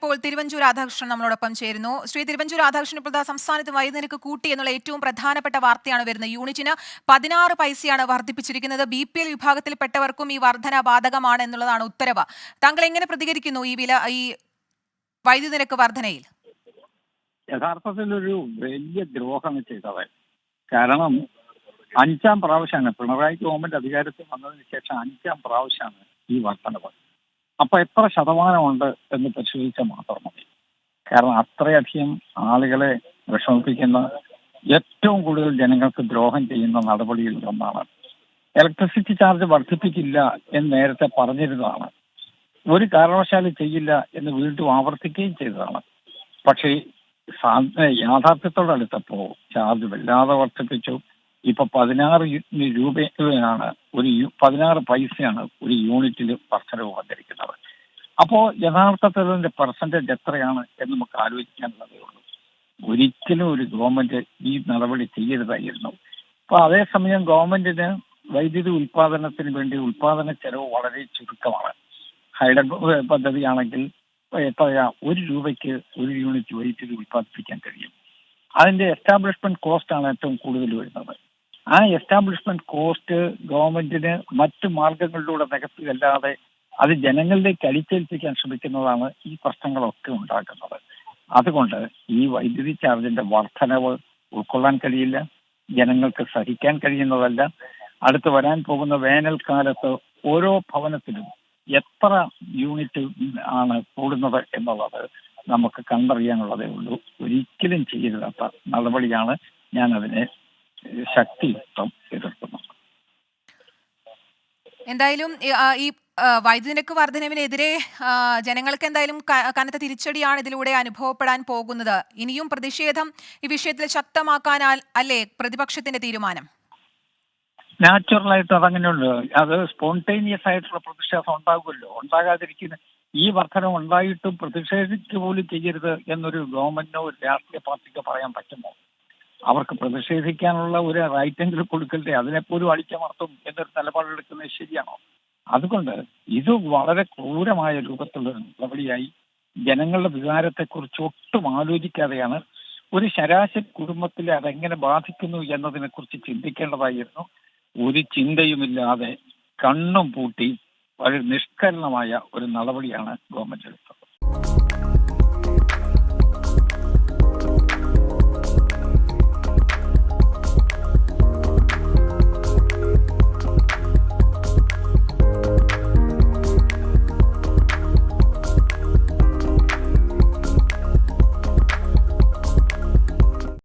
ഇപ്പോൾ തിരുവഞ്ചൂർ രാധാകൃഷ്ണൻ നമ്മളോടൊപ്പം ചേരുന്നു. ശ്രീ തിരുവഞ്ചൂർ രാധാകൃഷ്ണൻ ഇപ്പോൾ സംസ്ഥാനത്ത് വൈദ്യുതിനിരക്ക് കൂട്ടി എന്നുള്ള ഏറ്റവും പ്രധാനപ്പെട്ട വാർത്തയാണ് വരുന്നത് യൂണിറ്റിന് പതിനാറ് പൈസയാണ് വർദ്ധിപ്പിച്ചിരിക്കുന്നത്. ബി പി എൽ വിഭാഗത്തിൽപ്പെട്ടവർക്കും ഈ വർധന ബാധകമാണ് എന്നുള്ളതാണ് ഉത്തരവ്. താങ്കൾ എങ്ങനെ പ്രതികരിക്കുന്നു ഈ വില ഈ വൈദ്യുതി നിരക്ക് വർധനയിൽ? യഥാർത്ഥത്തിൽ ഒരു വലിയ ദ്രോഹമാണ് ചെയ്തത് കാരണം അഞ്ചാം പ്രാവശ്യമാണ് പിണറായി ഗവൺമെന്റ് അധികാരത്തിൽ വന്നതിന് ശേഷം അഞ്ചാം പ്രാവശ്യമാണ് ഈ വർധനവ്. അപ്പൊ എത്ര ശതമാനമുണ്ട് എന്ന് പരിശോധിച്ചാൽ മാത്രം മതി. കാരണം അത്രയധികം ആളുകളെ വിഷമിപ്പിക്കുന്ന ഏറ്റവും കൂടുതൽ ജനങ്ങൾക്ക് ദ്രോഹം ചെയ്യുന്ന നടപടിയിൽ ഒന്നാണ് ഇലക്ട്രിസിറ്റി ചാർജ് വർദ്ധിപ്പിക്കില്ല എന്ന് നേരത്തെ പറഞ്ഞിരുന്നതാണ്. ഒരു കാരണവശാലും ചെയ്യില്ല എന്ന് വീണ്ടും ആവർത്തിക്കുകയും ചെയ്തതാണ്. പക്ഷേ യാഥാർത്ഥ്യത്തോടടുത്തപ്പോ ചാർജ് വല്ലാതെ വർദ്ധിപ്പിച്ചു. ഇപ്പൊ പതിനാറ് രൂപയാണ് ഒരു പതിനാറ് പൈസയാണ് ഒരു യൂണിറ്റിൽ വർധന വന്നിരിക്കുന്നത്. അപ്പോ യഥാർത്ഥത്തിൽ അതിന്റെ പെർസെന്റേജ് എത്രയാണ് എന്ന് നമുക്ക് ആലോചിക്കാനുള്ളതേ ഉള്ളൂ. ഒരിക്കലും ഒരു ഗവൺമെന്റ് ഈ നടപടി ചെയ്യരുതായിരുന്നു. അപ്പൊ അതേസമയം ഗവൺമെന്റിന് വൈദ്യുതി ഉൽപാദനത്തിന് വേണ്ടി ഉൽപാദന ചെലവ് വളരെ ചുരുക്കമാണ്. ഹൈഡ്രോ പദ്ധതിയാണെങ്കിൽ എത്രയാ ഒരു രൂപയ്ക്ക് ഒരു യൂണിറ്റ് വൈദ്യുതി ഉൽപ്പാദിപ്പിക്കാൻ കഴിയും. അതിന്റെ എസ്റ്റാബ്ലിഷ്മെന്റ് കോസ്റ്റ് ആണ് ഏറ്റവും കൂടുതൽ വരുന്നത്. ആ എസ്റ്റാബ്ലിഷ്മെന്റ് കോസ്റ്റ് ഗവൺമെന്റിന് മറ്റ് മാർഗങ്ങളിലൂടെ നികത്തുകയല്ലാതെ അത് ജനങ്ങളിലേക്ക് അടിച്ചേൽപ്പിക്കാൻ ശ്രമിക്കുന്നതാണ് ഈ പ്രശ്നങ്ങളൊക്കെ ഉണ്ടാക്കുന്നത്. അതുകൊണ്ട് ഈ വൈദ്യുതി ചാർജിന്റെ വർധനവ് ഉൾക്കൊള്ളാൻ കഴിയില്ല ജനങ്ങൾക്ക് സഹിക്കാൻ കഴിയുന്നതല്ല. അടുത്ത് വരാൻ പോകുന്ന വേനൽക്കാലത്ത് ഓരോ ഭവനത്തിലും എത്ര യൂണിറ്റ് ആണ് കൂടുന്നത് എന്നുള്ളത് നമുക്ക് കണ്ടറിയാനുള്ളതേ ഉള്ളൂ. ഒരിക്കലും ചെയ്യരുതാത്ത നടപടിയാണ് ഞാൻ അതിനെ ശക്തിയുക്തം എതിർക്കുന്നു. എന്തായാലും ഈ, വൈദ്യുതി നിരക്ക് വർധനവിനെതിരെ ജനങ്ങൾക്ക് എന്തായാലും കനത്ത തിരിച്ചടിയാണ് ഇതിലൂടെ അനുഭവപ്പെടാൻ പോകുന്നത്. ഇനിയും പ്രതിഷേധം ഈ വിഷയത്തിൽ ശക്തമാക്കാനാൽ അല്ലേ പ്രതിപക്ഷത്തിന്റെ തീരുമാനം? നാച്ചുറൽ ആയിട്ട് അതങ്ങനെയുണ്ട്. അത് സ്പോണ്ടേനിയസ് ആയിട്ടുള്ള പ്രതിഷേധം ഉണ്ടാകുമല്ലോ ഉണ്ടാകാതിരിക്കുന്ന ഈ വർധനം ഉണ്ടായിട്ടും പ്രതിഷേധിച്ചു പോലും ചെയ്യരുത് എന്നൊരു ഗവൺമെന്റിനോ ഒരു രാഷ്ട്രീയ പാർട്ടിക്കോ പറയാൻ പറ്റുമോ? അവർക്ക് പ്രതിഷേധിക്കാനുള്ള ഒരു റൈറ്റെങ്കിലും കൊടുക്കട്ടെ അതിനെപ്പോലും അടിച്ചമർത്തും എന്നൊരു നിലപാടെടുക്കുന്നത് ശരിയാണോ? അതുകൊണ്ട് ഇത് വളരെ ക്രൂരമായ രൂപത്തിലുള്ള നടപടിയായി ജനങ്ങളുടെ വികാരത്തെക്കുറിച്ച് ഒട്ടും ആലോചിക്കാതെയാണ് ഒരു ശരാശരി കുടുംബത്തിലെ അതെങ്ങനെ ബാധിക്കുന്നു എന്നതിനെ കുറിച്ച് ചിന്തിക്കേണ്ടതായിരുന്നു. ഒരു ചിന്തയുമില്ലാതെ കണ്ണും പൂട്ടി വളരെ നിഷ്കരണമായ ഒരു നടപടിയാണ് ഗവൺമെന്റ് എടുത്തത്.